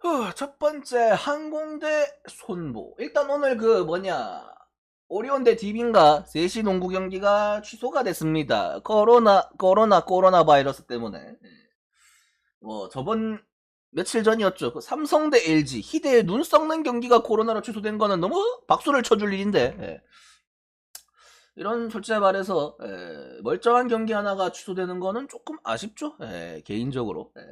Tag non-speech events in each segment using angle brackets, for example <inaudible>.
후, 첫 번째 항공대 손보. 일단 오늘 그 뭐냐 오리온 대 디빈가 3시 농구 경기가 취소가 됐습니다. 코로나 코로나 코로나 바이러스 때문에. 예. 뭐 저번 며칠 전이었죠. 그 삼성 대 LG 희대의 눈 썩는 경기가 코로나로 취소된 거는 너무 박수를 쳐줄 일인데. 예. 이런 솔직히 말해서 예, 멀쩡한 경기 하나가 취소되는 거는 조금 아쉽죠. 예, 개인적으로. 예.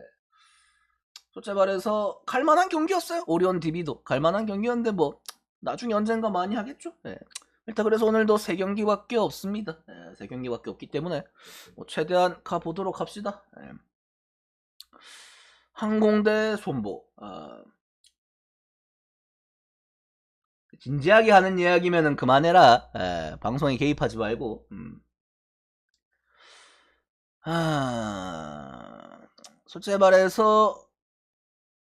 솔직히 말해서 갈만한 경기였어요. 오리온 DB도 갈만한 경기였는데 뭐 나중에 언젠가 많이 하겠죠. 예. 일단 그래서 오늘도 세 경기밖에 없습니다. 예, 세 경기밖에 없기 때문에 뭐 최대한 가 보도록 합시다. 예. 항공대 손보. 아, 진지하게 하는 이야기면은 그만해라. 예, 방송에 개입하지 말고. 음. 아, 솔직히 말해서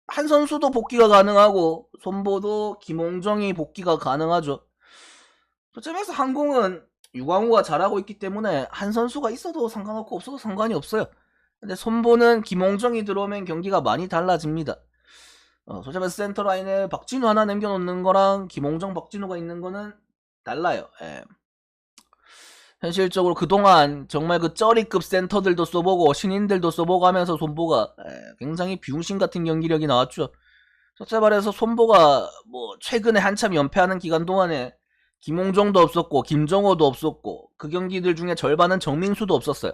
한 선수도 복귀가 가능하고 손보도 김홍정이 복귀가 가능하죠. 말해서 항공은 유광우가 잘하고 있기 때문에 한 선수가 있어도 상관없고 없어도 상관이 없어요. 근데 손보는 김홍정이 들어오면 경기가 많이 달라집니다. 어, 말해서 센터 라인에 박진우 하나 남겨놓는 거랑 김홍정, 박진우가 있는 거는 달라요. 예. 현실적으로 그동안 정말 그 쩌리급 센터들도 써보고 신인들도 써보고 하면서 손보가 예, 굉장히 비웅신 같은 경기력이 나왔죠. 솔직히 말해서 손보가 뭐 최근에 한참 연패하는 기간 동안에 김홍정도 없었고 김정호도 없었고 그 경기들 중에 절반은 정민수도 없었어요.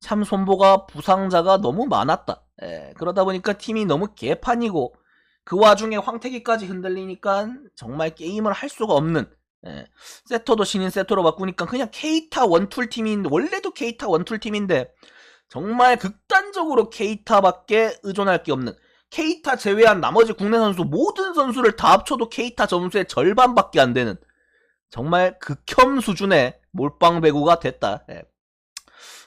참 손보가 부상자가 너무 많았다. 예, 그러다 보니까 팀이 너무 개판이고 그 와중에 황태기까지 흔들리니까 정말 게임을 할 수가 없는 예, 세터도 신인 세터로 바꾸니까 그냥 케이타 원툴 팀인 원래도 케이타 원툴 팀인데 정말 극단적으로 케이타밖에 의존할 게 없는 케이타 제외한 나머지 국내 선수 모든 선수를 다 합쳐도 케이타 점수의 절반밖에 안 되는 정말 극혐 수준의 몰빵 배구가 됐다. 예.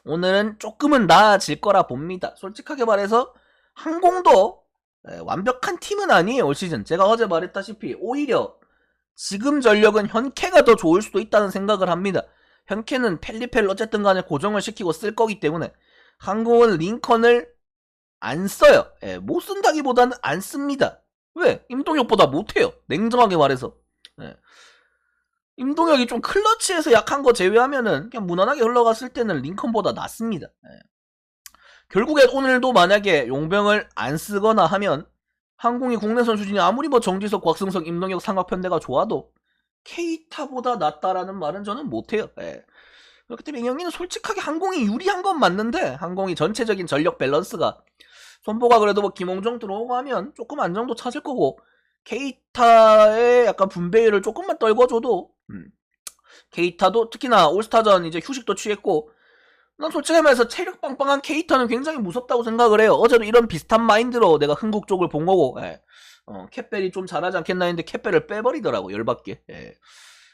오늘은 조금은 나아질 거라 봅니다. 솔직하게 말해서 항공도 예, 완벽한 팀은 아니에요 올 시즌. 제가 어제 말했다시피 오히려 지금 전력은 현캐가 더 좋을 수도 있다는 생각을 합니다. 현캐는 펠리펠 어쨌든 간에 고정을 시키고 쓸 거기 때문에 항공은 링컨을 안 써요. 예, 못 쓴다기보다는 안 씁니다. 왜? 임동혁보다 못해요. 냉정하게 말해서. 예. 임동혁이 좀 클러치에서 약한 거 제외하면은 그냥 무난하게 흘러갔을 때는 링컨보다 낫습니다. 예. 결국에 오늘도 만약에 용병을 안 쓰거나 하면 항공이 국내 선수 중에 아무리 뭐 정지석, 곽승석, 임동혁 삼각편대가 좋아도 케이타보다 낫다라는 말은 저는 못해요. 예. 그렇기 때문에 이 경기는 솔직하게 항공이 유리한 건 맞는데 항공이 전체적인 전력 밸런스가 손보가 그래도 뭐 김홍정 들어오고 하면 조금 안정도 찾을 거고 케이타의 약간 분배율을 조금만 떨궈줘도 음, 케이타도 특히나 올스타전 이제 휴식도 취했고 난 솔직히 말해서 체력 빵빵한 케이타는 굉장히 무섭다고 생각을 해요. 어제도 이런 비슷한 마인드로 내가 흥국 쪽을 본 거고, 예. 어, 캣벨이 좀 잘하지 않겠나 했는데 캣벨을 빼버리더라고, 열받게. 예.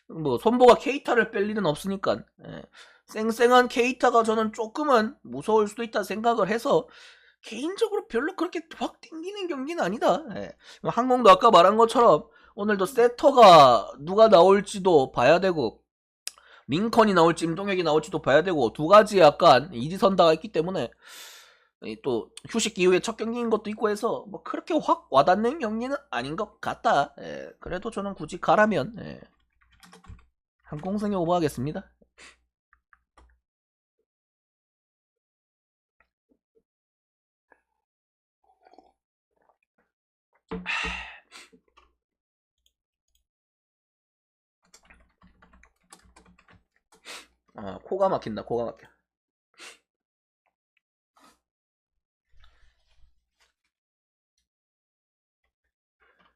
뭐, 손보가 케이타를 뺄 일은 없으니까, 예. 쌩쌩한 케이타가 저는 조금은 무서울 수도 있다 생각을 해서, 개인적으로 별로 그렇게 확 땡기는 경기는 아니다. 예. 항공도 아까 말한 것처럼, 오늘도 세터가 누가 나올지도 봐야 되고, 링컨이 나올지 임동혁이 나올지도 봐야 되고 두 가지 약간 이지선다가 있기 때문에 이또 휴식 이후에 첫 경기인 것도 있고 해서 뭐 그렇게 확 와닿는 경기는 아닌 것 같다. 예, 그래도 저는 굳이 가라면 예, 항공승에 오버하겠습니다. 아, 코가 막힌다. 코가 막혀.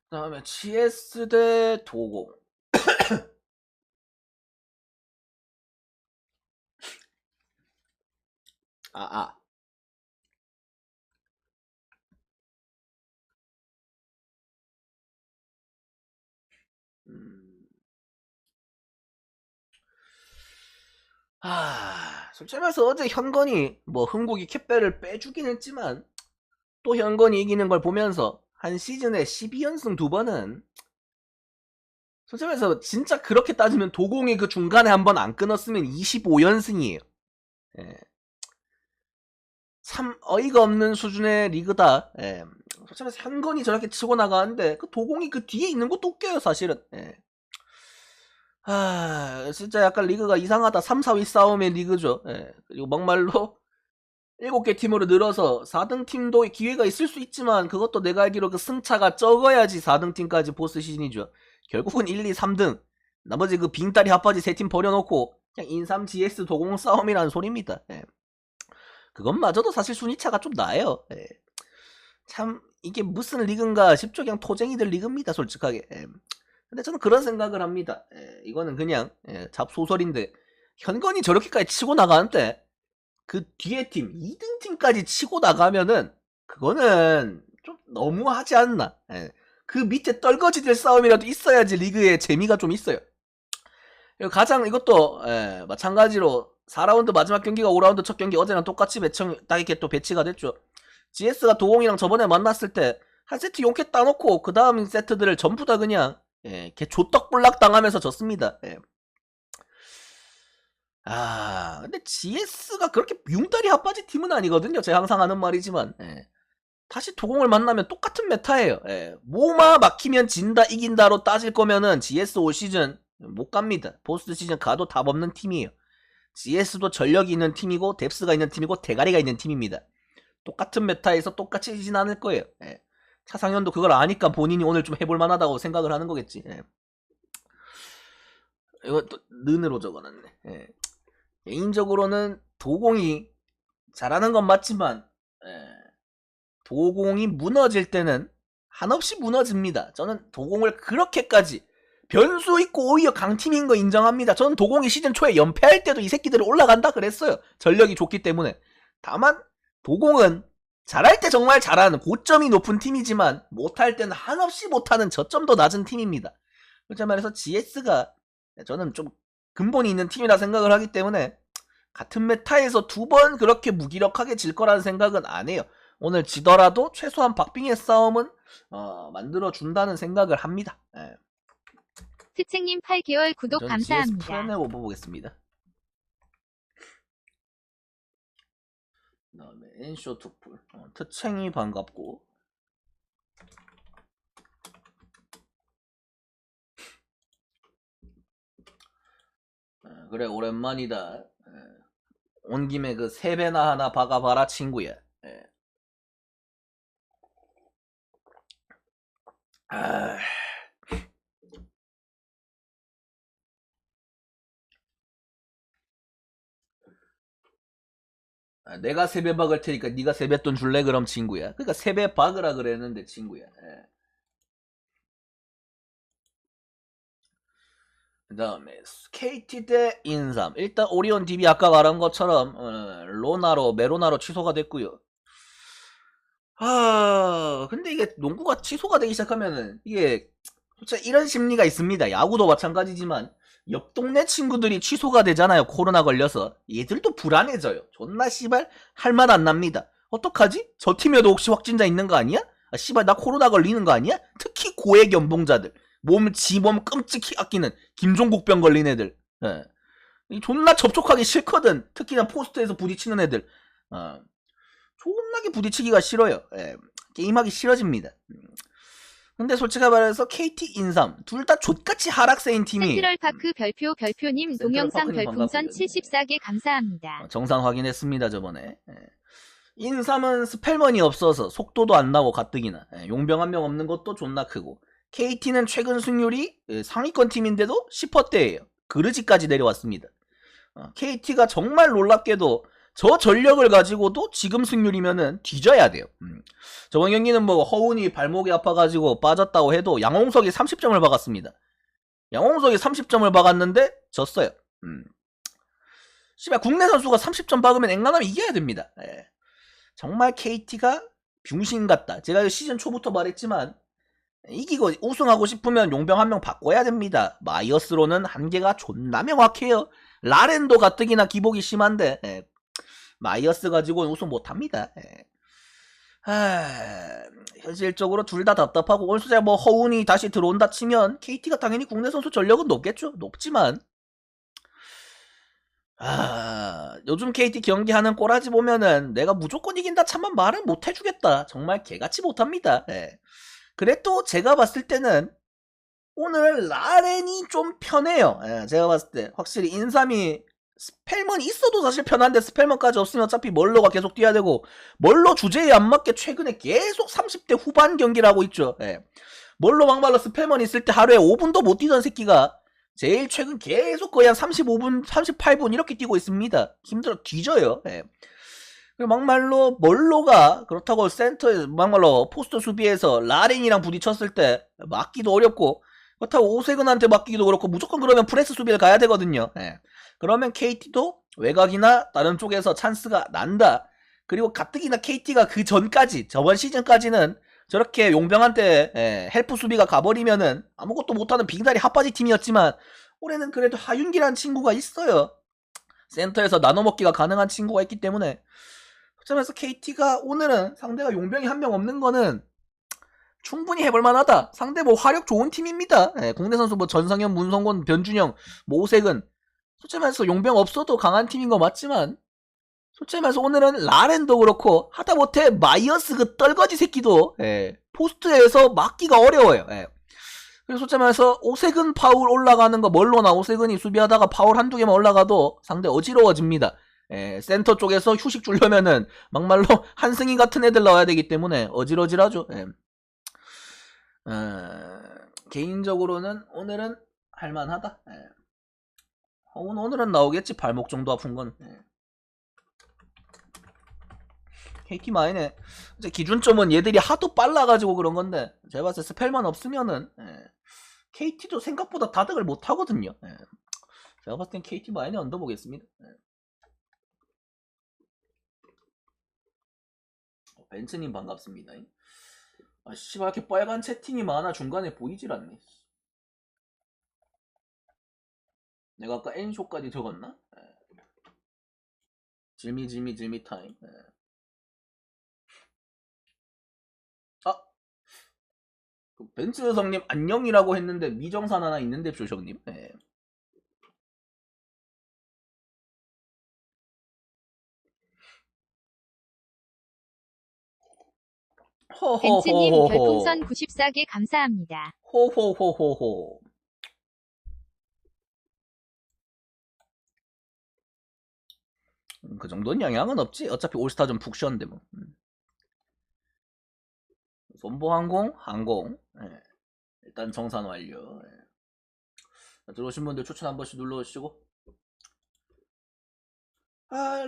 그다음에 GS 대 도공. <coughs> 아, 아. 아, 솔직히 말해서 어제 현건이 뭐 흥국이 캡벨을 빼주긴 했지만 또 현건이 이기는 걸 보면서 한 시즌에 12연승 두 번은 솔직히 말해서 진짜 그렇게 따지면 도공이 그 중간에 한 번 안 끊었으면 25연승이에요. 예. 참 어이가 없는 수준의 리그다. 예. 솔직히 말해서 현건이 저렇게 치고 나가는데 그 도공이 그 뒤에 있는 것도 웃겨요 사실은. 예. 아 진짜 약간 리그가 이상하다. 3, 4위 싸움의 리그죠. 예. 그리고 막말로 <laughs> 7개 팀으로 늘어서 4등 팀도 기회가 있을 수 있지만 그것도 내가 알기로 그 승차가 적어야지 4등 팀까지 보스 시즌이죠. 결국은 1, 2, 3등 나머지 그 빙다리 핫바지 세 팀 버려놓고 그냥 인삼 GS 도공 싸움이라는 소리입니다. 예. 그것마저도 사실 순위차가 좀 나아요. 예. 참 이게 무슨 리그인가 싶죠. 그냥 토쟁이들 리그입니다. 솔직하게. 예. 근데 저는 그런 생각을 합니다. 예, 이거는 그냥 예, 잡소설인데 현건이 저렇게까지 치고 나가는데 그 뒤에 팀 2등 팀까지 치고 나가면은 그거는 좀 너무하지 않나. 예. 그 밑에 떨거지들 싸움이라도 있어야지 리그에 재미가 좀 있어요. 가장 이것도 예, 마찬가지로 4라운드 마지막 경기가 5라운드 첫 경기 어제랑 똑같이 배청 딱 이렇게 또 배치가 됐죠. GS가 도공이랑 저번에 만났을 때 한 세트 용캐 따놓고 그 다음 세트들을 전부 다 그냥 예, 개 조떡불락 당하면서 졌습니다. 예. 아 근데 GS가 그렇게 융다리 핫바지 팀은 아니거든요. 제가 항상 하는 말이지만 예. 다시 도공을 만나면 똑같은 메타예요. 예. 뭐마 막히면 진다 이긴다로 따질 거면은 GS 올 시즌 못 갑니다. 보스 시즌 가도 답 없는 팀이에요. GS도 전력이 있는 팀이고 뎁스가 있는 팀이고 대가리가 있는 팀입니다. 똑같은 메타에서 똑같이 지진 않을 거예요. 예. 차상현도 그걸 아니까 본인이 오늘 좀 해볼 만하다고 생각을 하는 거겠지. 예. 이거 또 는으로 적어놨네. 예. 개인적으로는 도공이 잘하는 건 맞지만 예. 도공이 무너질 때는 한없이 무너집니다. 저는 도공을 그렇게까지 변수 있고 오히려 강팀인 거 인정합니다. 저는 도공이 시즌 초에 연패할 때도 이 새끼들이 올라간다 그랬어요. 전력이 좋기 때문에. 다만 도공은 잘할 때 정말 잘하는 고점이 높은 팀이지만 못할 때는 한없이 못하는 저점도 낮은 팀입니다. 그렇게 말해서 GS가 저는 좀 근본이 있는 팀이라 생각을 하기 때문에 같은 메타에서 두 번 그렇게 무기력하게 질 거라는 생각은 안 해요. 오늘 지더라도 최소한 박빙의 싸움은 어, 만들어 준다는 생각을 합니다. 예. 트책님 8개월 구독 저는 GS 감사합니다. 프로네 오버 보겠습니다. 그다음에 엔쇼 투풀 어, 트챙이 반갑고 어, 그래 오랜만이다. 예. 온 김에 그 세배나 하나 박아봐라 친구야. 예. 아... 내가 세배 박을 테니까 네가 세뱃돈 줄래 그럼 친구야. 그러니까 세배 박으라 그랬는데 친구야. 예. 그다음에 KT 대 인삼. 일단 오리온 DB 아까 말한 것처럼 어, 로나로 메로나로 취소가 됐고요. 아 근데 이게 농구가 취소가 되기 시작하면은 이게 솔직히 이런 심리가 있습니다. 야구도 마찬가지지만 옆 동네 친구들이 취소가 되잖아요. 코로나 걸려서. 얘들도 불안해져요. 존나 씨발 할맛안 납니다. 어떡하지? 저 팀에도 혹시 확진자 있는 거 아니야? 아 씨발 나 코로나 걸리는 거 아니야? 특히 고액 연봉자들. 몸 지몸 끔찍히 아끼는 김종국병 걸린 애들. 예. 이 존나 접촉하기 싫거든. 특히나 포스트에서 부딪히는 애들. 어. 존나게 부딪히기가 싫어요. 예. 게임하기 싫어집니다. 음. 근데 솔직히 말해서 KT 인삼 둘 다 족같이 하락세인 팀이 센트럴 파크 별표 별표님 동영상 별풍선 반갑고요. 74개 감사합니다. 어, 정상 확인했습니다 저번에 예. 인삼은 스펠먼이 없어서 속도도 안 나고 가뜩이나 예, 용병 한 명 없는 것도 존나 크고 KT는 최근 승률이 예, 상위권 팀인데도 10%대예요 그르지까지 내려왔습니다 KT가 정말 놀랍게도 저 전력을 가지고도 지금 승률이면은 뒤져야 돼요 음. 저번 경기는 뭐 허운이 발목이 아파가지고 빠졌다고 해도 양홍석이 30점을 박았습니다 양홍석이 30점을 박았는데 졌어요 음. 씨발 국내 선수가 30점 박으면 앵간하면 이겨야 됩니다. 예. 정말 KT가 병신 같다. 제가 시즌 초부터 말했지만 이기고 우승하고 싶으면 용병 한 명 바꿔야 됩니다. 마이어스로는 한계가 존나 명확해요. 라렌도 가뜩이나 기복이 심한데 예. 마이어스 가지고는 우승 못합니다. 예. 하... 현실적으로 둘 다 답답하고 오늘 솔직히 뭐 허운이 다시 들어온다 치면 KT가 당연히 국내 선수 전력은 높겠죠. 높지만 아, 요즘 KT 경기하는 꼬라지 보면은 내가 무조건 이긴다 참만 말은 못 해주겠다. 정말 개같이 못합니다. 예. 그래도 제가 봤을 때는 오늘 라렌이 좀 편해요. 예, 제가 봤을 때 확실히 인삼이 스펠먼이 있어도 사실 편한데 스펠먼까지 없으면 어차피 멀로가 계속 뛰어야 되고 멀로 주제에 안 맞게 최근에 계속 30대 후반 경기를 하고 있죠. 예. 멀로 막말로 스펠먼 있을 때 하루에 5분도 못 뛰던 새끼가 제일 최근 계속 거의 한 35분, 38분 이렇게 뛰고 있습니다. 힘들어 뒤져요. 예. 그리고 막말로 멀로가 그렇다고 센터에 막말로 포스트 수비에서 라렌이랑 부딪혔을 때 막기도 어렵고 그렇다고 오세근한테 맡기기도 그렇고 무조건 그러면 프레스 수비를 가야 되거든요. 예. 그러면 KT도 외곽이나 다른 쪽에서 찬스가 난다. 그리고 가뜩이나 KT가 그 전까지 저번 시즌까지는 저렇게 용병한테 예, 헬프 수비가 가버리면은 아무것도 못하는 빙다리 핫바지 팀이었지만 올해는 그래도 하윤기란 친구가 있어요. 센터에서 나눠먹기가 가능한 친구가 있기 때문에 그점에서 KT가 오늘은 상대가 용병이 한 명 없는 거는 충분히 해볼 만하다. 상대 뭐 화력 좋은 팀입니다. 예, 국내 선수 뭐 전상현, 문성곤, 변준영, 뭐 오색은 솔직히 말해서 용병 없어도 강한 팀인 거 맞지만 솔직히 말해서 오늘은 라렌도 그렇고 하다못해 마이어스 그 떨거지 새끼도 예, 포스트에서 막기가 어려워요. 예. 그래서 솔직히 말해서 오색은 파울 올라가는 거 멀로나 오색은이 수비하다가 파울 한두 개만 올라가도 상대 어지러워집니다. 예, 센터 쪽에서 휴식 주려면은 막말로 <laughs> 한승희 같은 애들 나와야 되기 때문에 어질어질하죠. 예. 어, 개인적으로는 오늘은 할만하다. 예. 어, 오늘- 오늘은 나오겠지 발목 정도 아픈 건. 예. KT 마인의 이제 기준점은 얘들이 하도 빨라가지고 그런 건데 제가 봤을 때 스펠만 없으면은 예. KT도 생각보다 다득을 못 하거든요. 예. 제가 봤을 땐 KT 마인에 얹어보겠습니다. 예. 어, 벤츠님 반갑습니다. 아 씨발 이렇게 빨간 채팅이 많아 중간에 보이질 않네. 내가 아까 N쇼까지 적었나? 예. 질미 질미 질미 타임. 예. 아, 그 벤츠 여성님 안녕이라고 했는데 미정산 하나 있는데 조정님. 예. 벤츠님. 별풍선 94개 감사합니다. 호호호호호. 그 정도는 영향은 없지. 어차피 올스타전 푹 쉬었는데 뭐. 음. 손보항공, 항공. 예. 일단 정산 완료. 예. 자, 들어오신 분들 추천 한 번씩 눌러주시고. 아,